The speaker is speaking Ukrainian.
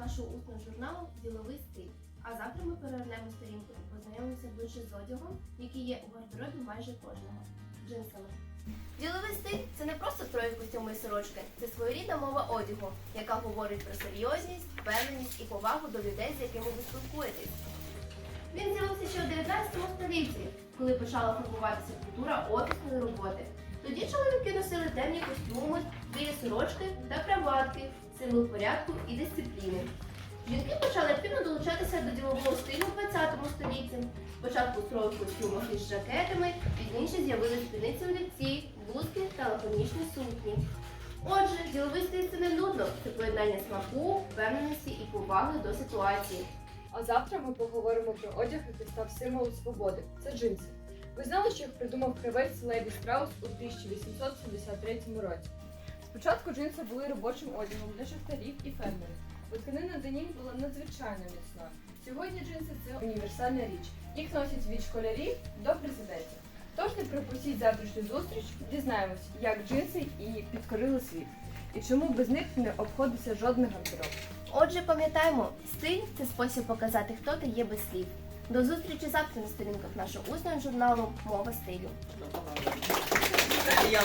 нашого усного журналу Діловий стиль. А завтра ми перевернемо сторінку і познайомимося ближче з одягом, який є у гардеробі майже кожного джинсами. Діловий стиль це не просто троє костюми і сорочки, це своєрідна мова одягу, яка говорить про серйозність, впевненість і повагу до людей, з якими ви спілкуєтесь. Він з'явився ще у 19 столітті, коли почала формуватися культура офісної роботи. Тоді чоловіки носили темні костюми, сорочки та краватки, символ порядку і дисципліни. Жінки почали активно долучатися до ділового стилю у 20 столітті. Спочатку строї в костюмах із жакетами, пізніше з'явились спідниці олівці, блузки та лаконічні сукні. Отже, діловий стиль це не нудно, це поєднання смаку, впевненості і поваги до ситуації. А завтра ми поговоримо про одяг, який став символом свободи. Це джинси. Ви знали, що їх придумав кравець Леві Страус у 1873 році. Спочатку джинси були робочим одягом для шахтарів і фермерів, бо тканина денім була надзвичайно міцною. Сьогодні джинси це універсальна річ. Їх носять від школярів до президентів. Тож не пропустіть завтрашню зустріч, дізнаємось, як джинси і підкорили світ. І чому без них не обходиться жодний гардероб. Отже, пам'ятаємо, стиль це спосіб показати, хто ти є без слів. До зустрічі завтра на сторінках нашого усного журналу Мова стилю. Я